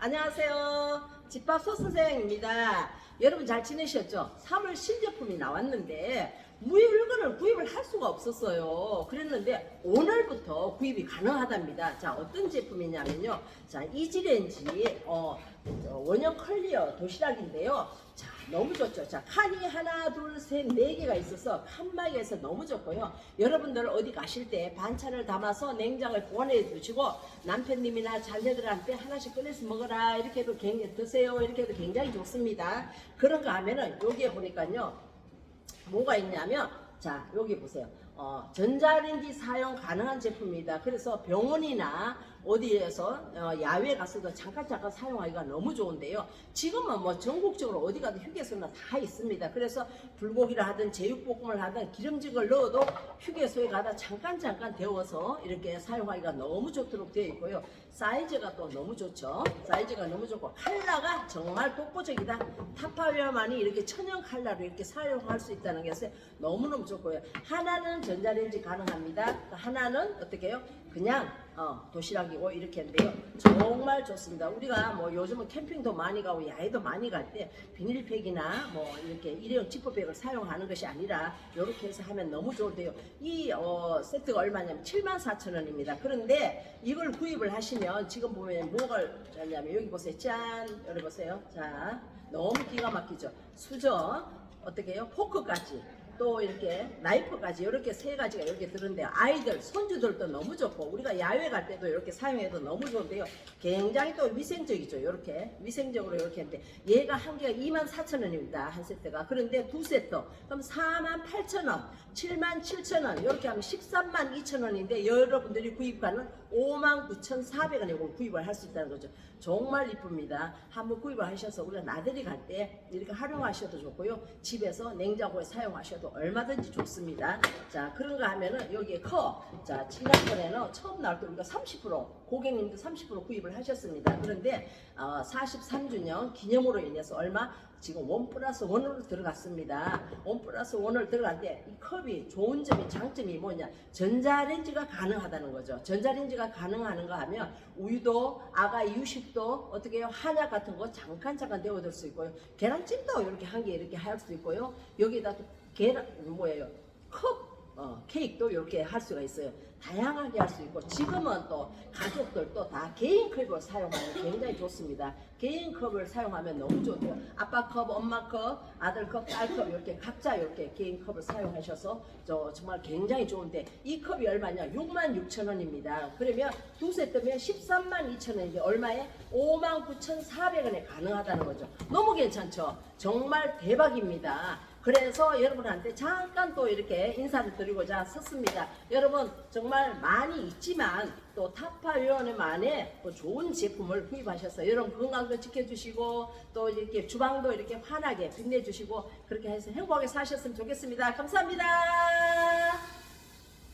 안녕하세요. 집밥 소선생입니다. 여러분 잘 지내셨죠? 3월 신제품이 나왔는데 물건을 구입을 할 수가 없었어요. 그랬는데 오늘부터 구입이 가능하답니다. 자 어떤 제품이냐면요. 자 이지렌지 어, 저 원형 클리어 도시락인데요. 자 너무 좋죠. 자 칸이 하나 둘셋네 개가 있어서 칸막이에서 너무 좋고요. 여러분들 어디 가실 때 반찬을 담아서 냉장고에 보관해 두시고 남편님이나 자녀들한테 하나씩 꺼내서 먹어라 이렇게 해도 굉장히 드세요 이렇게 해도 굉장히 좋습니다. 그런 거 하면은 여기에 보니까요. 뭐가 있냐면 자 여기 보세요. 어, 전자레인지 사용 가능한 제품입니다. 그래서 병원이나 어디에서 어, 야외 가서도 잠깐 잠깐 사용하기가 너무 좋은데요. 지금은 뭐 전국적으로 어디 가도 휴게소나 다 있습니다. 그래서 불고기를 하든 제육볶음을 하든 기름진 걸 넣어도 휴게소에 가다 잠깐 잠깐 데워서 이렇게 사용하기가 너무 좋도록 되어 있고요. 사이즈가 또 너무 좋죠. 사이즈가 너무 좋고 컬러가 정말 독보적이다. 타파웨어만이 이렇게 천연 컬러로 이렇게 사용할 수 있다는 것이 너무너무 좋고요. 하나는 전자레인지 가능합니다. 하나는 어떻게 해요? 그냥 어, 도시락이고 이렇게 했는데요. 정말 좋습니다. 우리가 뭐 요즘은 캠핑도 많이 가고 야외도 많이 갈 때 비닐팩이나 뭐 이렇게 일회용 지퍼백을 사용하는 것이 아니라 이렇게 해서 하면 너무 좋은데요. 이 어, 세트가 얼마냐면 74,000원입니다. 그런데 이걸 구입을 하시면 지금 보면 뭐가 있냐면 여기 보세요. 짠! 여기 보세요. 자, 너무 기가 막히죠. 수저 어떻게 해요? 포크까지 또 이렇게 나이프까지 이렇게 세 가지가 이렇게 들은데요. 아이들, 손주들도 너무 좋고 우리가 야외 갈 때도 이렇게 사용해도 너무 좋은데요. 굉장히 또 위생적이죠. 이렇게 위생적으로 이렇게 했는데 얘가 한 개가 24,000원입니다. 한 세트가. 그런데 두 세트 그럼 48,000원, 77,000원 이렇게 하면 13만 2천 원인데 여러분들이 구입하는 59,400원에 이걸 구입을 할 수 있다는 거죠. 정말 이쁩니다. 한번 구입을 하셔서 우리가 나들이 갈 때 이렇게 활용하셔도 좋고요. 집에서 냉장고에 사용하셔도 얼마든지 좋습니다. 자, 그런가 하면은 여기에 커. 자, 지난번에는 처음 나올 때 우리가 30% 고객님도 30% 구입을 하셨습니다. 그런데 어, 43주년 기념으로 인해서 얼마? 지금 원 플러스 원으로 들어갔습니다. 원 플러스 원을 들어갔는데 이 컵이 좋은 점이 장점이 뭐냐? 전자레인지가 가능하다는 거죠. 전자레인지가 가능하는가 하면 우유도 아가 이유식도 어떻게 해요? 한약 같은 거 잠깐 잠깐 데워둘 수 있고요. 계란찜도 이렇게 한 개 이렇게 할 수 있고요. 여기다 또 계란 뭐예요? 컵 어, 케이크도 이렇게 할 수가 있어요. 다양하게 할 수 있고 지금은 또 가족들도 다 개인 컵을 사용하면 굉장히 좋습니다. 개인 컵을 사용하면 너무 좋대요. 아빠 컵, 엄마 컵, 아들 컵, 딸 컵 이렇게 각자 이렇게 개인 컵을 사용하셔서 저 정말 굉장히 좋은데 이 컵이 얼마냐? 6만 6천 원입니다. 그러면 두 세트면 13만 2천 원인데 얼마에? 5만 9천 4백 원에 가능하다는 거죠. 너무 괜찮죠? 정말 대박입니다. 그래서 여러분한테 잠깐 또 이렇게 인사를 드리고자 섰습니다. 여러분 정말 많이 있지만 또 타파위원회만의 또 좋은 제품을 구입하셔서 여러분 건강도 지켜주시고 또 이렇게 주방도 이렇게 환하게 빛내주시고 그렇게 해서 행복하게 사셨으면 좋겠습니다. 감사합니다.